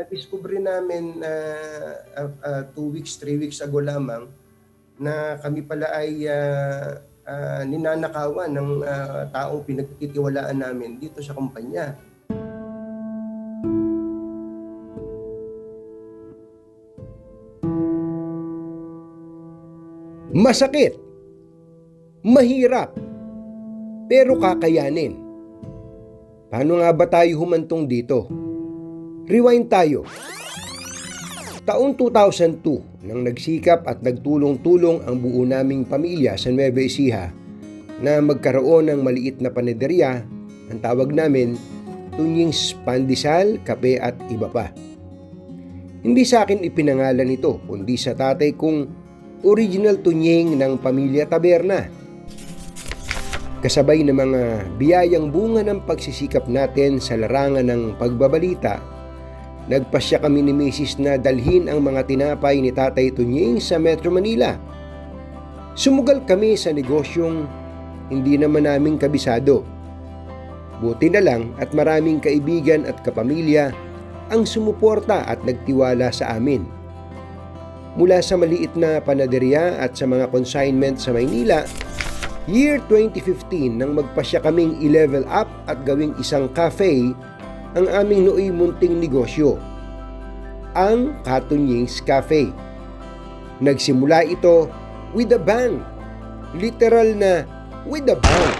na-discover namin na uh, uh, two weeks, three weeks ago lamang na kami pala ay uh, uh, ninanakawan ng uh, taong pinagtitiwalaan namin dito sa kumpanya. Masakit. Mahirap. Pero kakayanin. Paano nga ba tayo humantong dito? Rewind tayo. Taong 2002 nang nagsikap at nagtulong-tulong ang buo naming pamilya sa Nueva Ecija na magkaroon ng maliit na panederya, ang tawag namin Tunyings Pandesal, Kape at iba pa. Hindi sa akin ipinangalan ito kundi sa tatay kong original tunying ng pamilya Taberna. Kasabay ng mga biyayang bunga ng pagsisikap natin sa larangan ng pagbabalita, nagpasya kami ni Mrs. na dalhin ang mga tinapay ni Tatay Tunying sa Metro Manila. Sumugal kami sa negosyong hindi naman namin kabisado. Buti na lang at maraming kaibigan at kapamilya ang sumuporta at nagtiwala sa amin. Mula sa maliit na panaderya at sa mga consignment sa Maynila, year 2015 nang magpasya kaming i-level up at gawing isang cafe ang aming nooy munting negosyo, ang Katunyings Cafe. Nagsimula ito with a bang. Literal na with a bang.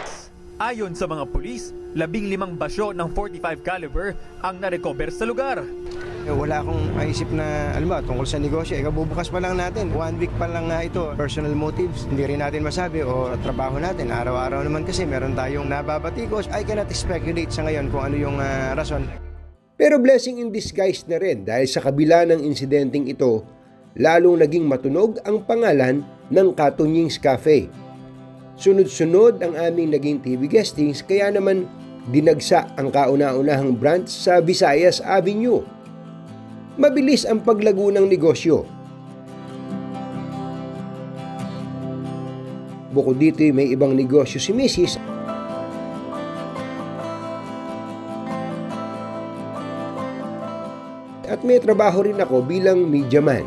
Ayon sa mga pulis, labing limang basyo ng 45 caliber ang narecover sa lugar. Eh, Wala akong maisip na, alam mo, tungkol sa negosyo. Eh, kabubukas pa lang natin. One week pa lang nga ito. Personal motives, hindi rin natin masabi. O trabaho natin, araw-araw naman kasi meron tayong nababatikos. I cannot speculate sa ngayon kung ano yung ah, rason. Pero blessing in disguise na rin dahil sa kabila ng insidenteng ito, lalong naging matunog ang pangalan ng Katunyings Cafe. Sunod-sunod ang aming naging TV guestings kaya naman dinagsa ang kauna-unahang branch sa Visayas Avenue. Mabilis ang paglago ng negosyo. Bukod dito may ibang negosyo si Mrs. At may trabaho rin ako bilang media man.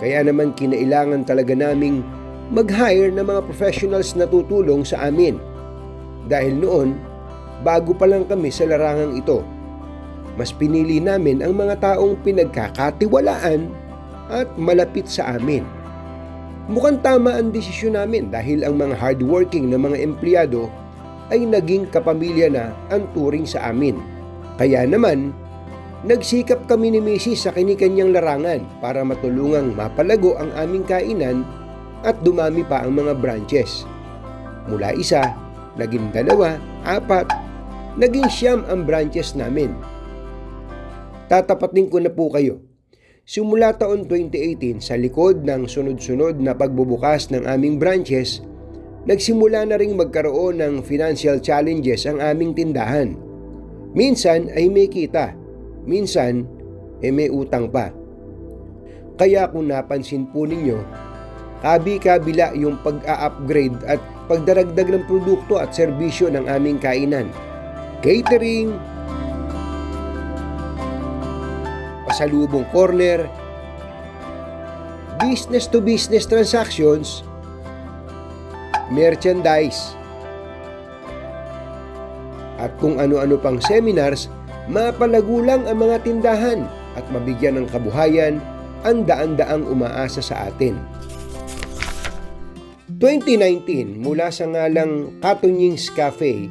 Kaya naman kinailangan talaga naming mag-hire ng mga professionals na tutulong sa amin. Dahil noon, bago pa lang kami sa larangang ito, mas pinili namin ang mga taong pinagkakatiwalaan at malapit sa amin. Mukhang tama ang desisyon namin dahil ang mga hardworking na mga empleyado ay naging kapamilya na ang turing sa amin. Kaya naman, nagsikap kami ni Mrs. sa kinikanyang larangan para matulungang mapalago ang aming kainan at dumami pa ang mga branches. Mula isa, naging dalawa, apat, naging siyam ang branches namin. Tatapatin ko na po kayo. Simula taon 2018 sa likod ng sunod-sunod na pagbubukas ng aming branches, nagsimula na ring magkaroon ng financial challenges ang aming tindahan. Minsan ay may kita, minsan ay may utang pa. Kaya kung napansin po ninyo, kabi-kabila yung pag-a-upgrade at pagdaragdag ng produkto at serbisyo ng aming kainan. Catering, pasalubong corner, business to business transactions, merchandise, at kung ano-ano pang seminars, mapalago lang ang mga tindahan at mabigyan ng kabuhayan ang daan-daang umaasa sa atin. 2019, mula sa ngalang Katunyings Cafe,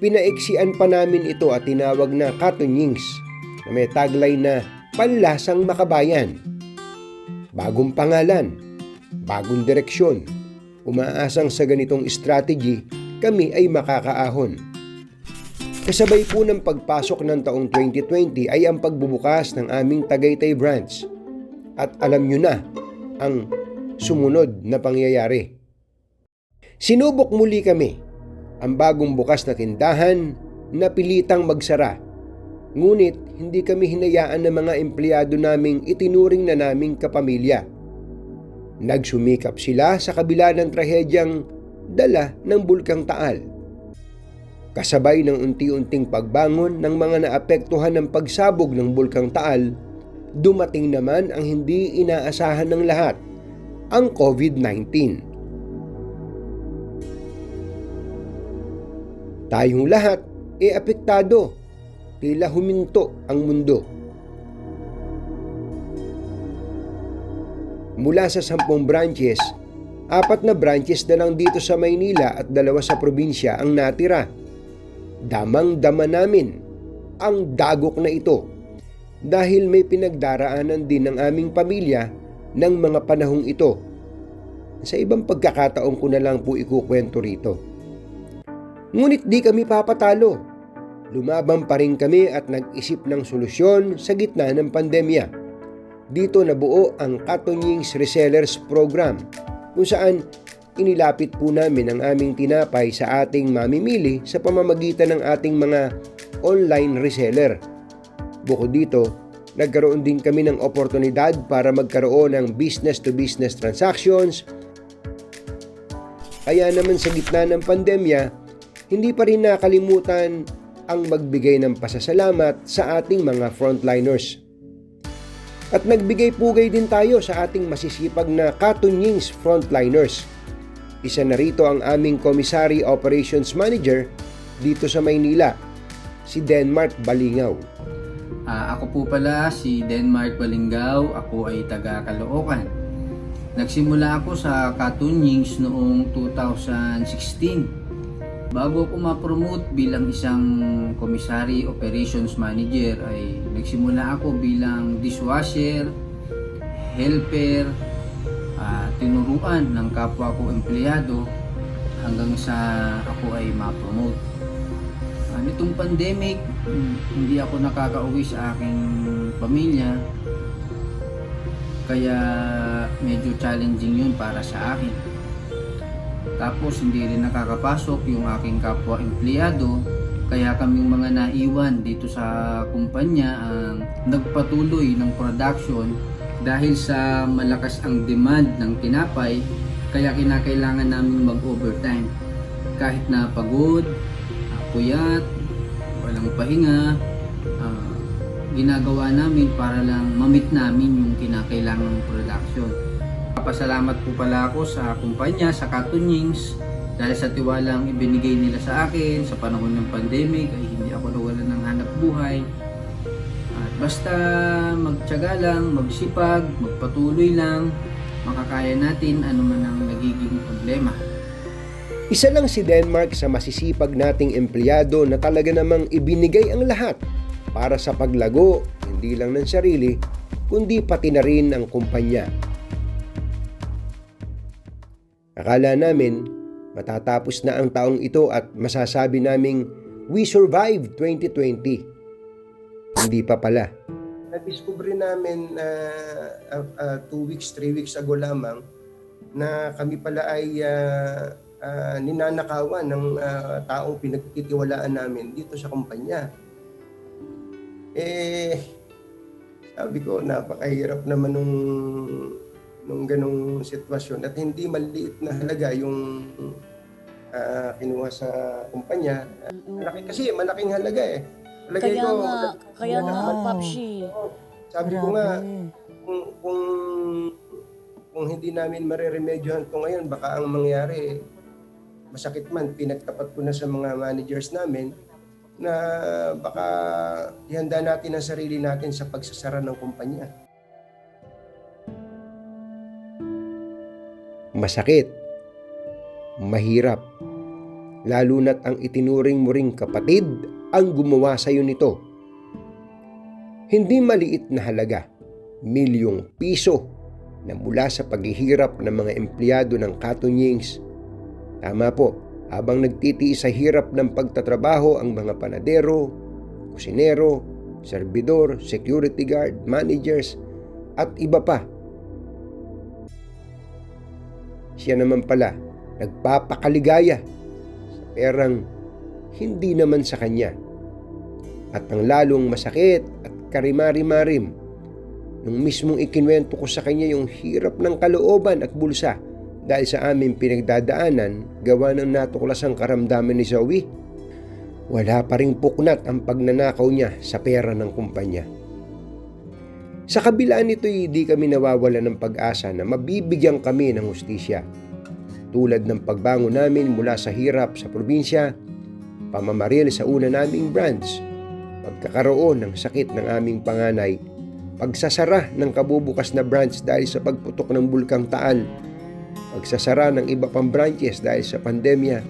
pinaiksian pa namin ito at tinawag na Katunyings na may tagline na Panlasang Makabayan. Bagong pangalan, bagong direksyon. Umaasang sa ganitong strategy, kami ay makakaahon. Kasabay po ng pagpasok ng taong 2020 ay ang pagbubukas ng aming Tagaytay branch. At alam nyo na ang sumunod na pangyayari. Sinubok muli kami ang bagong bukas na tindahan na pilitang magsara. Ngunit hindi kami hinayaan ng mga empleyado naming itinuring na naming kapamilya. Nagsumikap sila sa kabila ng trahedyang dala ng Bulkang Taal. Kasabay ng unti-unting pagbangon ng mga naapektuhan ng pagsabog ng Bulkang Taal, dumating naman ang hindi inaasahan ng lahat, ang COVID-19. Tayong lahat e apektado, tila huminto ang mundo. Mula sa sampung branches, apat na branches na lang dito sa Maynila at dalawa sa probinsya ang natira. Damang-dama namin ang dagok na ito dahil may pinagdaraanan din ng aming pamilya ng mga panahong ito. Sa ibang pagkakataon ko na lang po ikukwento rito. Ngunit di kami papatalo. Lumabang pa rin kami at nag-isip ng solusyon sa gitna ng pandemya. Dito nabuo ang Katonyings Resellers Program kung saan inilapit po namin ang aming tinapay sa ating mamimili sa pamamagitan ng ating mga online reseller. Bukod dito, nagkaroon din kami ng oportunidad para magkaroon ng business-to-business transactions. Kaya naman sa gitna ng pandemya, hindi pa rin nakalimutan ang magbigay ng pasasalamat sa ating mga frontliners. At nagbigay pugay din tayo sa ating masisipag na Katunyings frontliners. Isa na rito ang aming Commissary Operations Manager dito sa Maynila, si Denmark Balingaw. Ah, ako po pala si Denmark Balingao, ako ay taga Caloocan. Nagsimula ako sa Katunyings noong 2016. Bago ako ma-promote bilang isang commissary operations manager ay nagsimula ako bilang dishwasher, helper, ah, tinuruan ng kapwa ko empleyado hanggang sa ako ay ma-promote. Ah, nitong pandemic, hindi ako nakakauwi sa aking pamilya. Kaya medyo challenging yun para sa akin. Tapos hindi rin nakakapasok yung aking kapwa empleyado. Kaya kaming mga naiwan dito sa kumpanya ang nagpatuloy ng production dahil sa malakas ang demand ng tinapay kaya kinakailangan namin mag-overtime. Kahit na pagod, puyat, walang pahinga, ah, ginagawa namin para lang mamit namin yung kinakailangang production. Papasalamat po pala ako sa kumpanya, sa Katunyings, dahil sa tiwalang ibinigay nila sa akin sa panahon ng pandemic ay hindi ako nawalan ng hanap buhay. At basta magtyaga lang, magsipag, magpatuloy lang, makakaya natin ano man ang nagiging problema. Isa lang si Denmark sa masisipag nating empleyado na talaga namang ibinigay ang lahat para sa paglago, hindi lang ng sarili, kundi pati na rin ang kumpanya. Akala namin matatapos na ang taong ito at masasabi naming we survived 2020. Hindi pa pala. Na-discover namin na uh, uh, two weeks, three weeks ago lamang na kami pala ay uh, uh, ninanakawan ng uh, taong pinagtitiwalaan namin dito sa kumpanya. Eh, sabi ko, napakahirap naman nung nung ganong sitwasyon at hindi maliit na halaga yung ah, kinuha sa kumpanya. Malaki kasi, malaking halaga eh. Palagay Kaya ko, nga, kaya Wow. naman Papsi. sabi ko nga, Grabe. kung, kung, kung hindi namin mareremedyohan to ngayon, baka ang mangyari, masakit man, pinagtapat ko na sa mga managers namin, na baka ihanda natin ang sarili natin sa pagsasara ng kumpanya. Masakit. Mahirap. Lalo na't ang itinuring mo ring kapatid ang gumawa sa iyo nito. Hindi maliit na halaga, milyong piso na mula sa paghihirap ng mga empleyado ng Katunyings. Tama po, habang nagtitiis sa hirap ng pagtatrabaho ang mga panadero, kusinero, serbidor, security guard, managers, at iba pa siya naman pala nagpapakaligaya sa perang hindi naman sa kanya. At ang lalong masakit at karimari-marim nung mismong ikinwento ko sa kanya yung hirap ng kalooban at bulsa dahil sa aming pinagdadaanan gawa ng natuklasang karamdaman ni Zoe. wala pa ring puknat ang pagnanakaw niya sa pera ng kumpanya. Sa kabila nito'y di kami nawawala ng pag-asa na mabibigyan kami ng hustisya. Tulad ng pagbango namin mula sa hirap sa probinsya, pamamaril sa una naming branch, pagkakaroon ng sakit ng aming panganay, pagsasara ng kabubukas na branch dahil sa pagputok ng bulkang Taal, pagsasara ng iba pang branches dahil sa pandemya,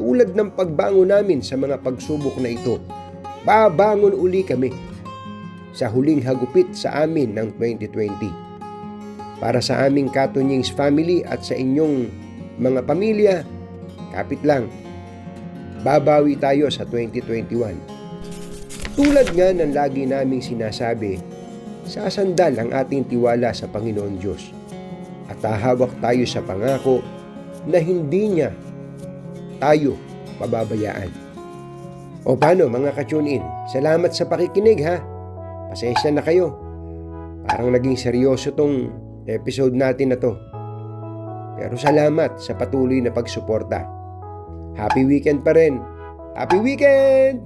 tulad ng pagbango namin sa mga pagsubok na ito, babangon uli kami sa huling hagupit sa amin ng 2020. Para sa aming Katunyings family at sa inyong mga pamilya, kapit lang, babawi tayo sa 2021. Tulad nga ng lagi naming sinasabi, sasandal ang ating tiwala sa Panginoon Diyos at hahawak tayo sa pangako na hindi niya tayo pababayaan. O paano mga ka-tune in? Salamat sa pakikinig ha. Pasensya na kayo. Parang naging seryoso tong episode natin na to. Pero salamat sa patuloy na pagsuporta. Happy weekend pa rin. Happy weekend!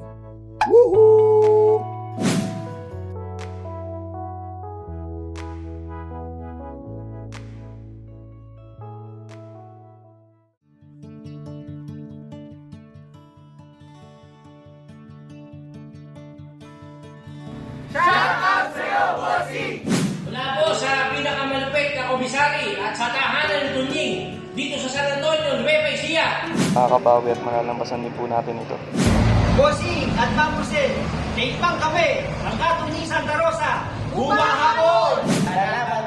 Woohoo! Makakabawi at malalampasan din po natin ito. Bossing at Mamusin, naipang kami ang Katunying Santa Rosa. Bumahapon! Salamat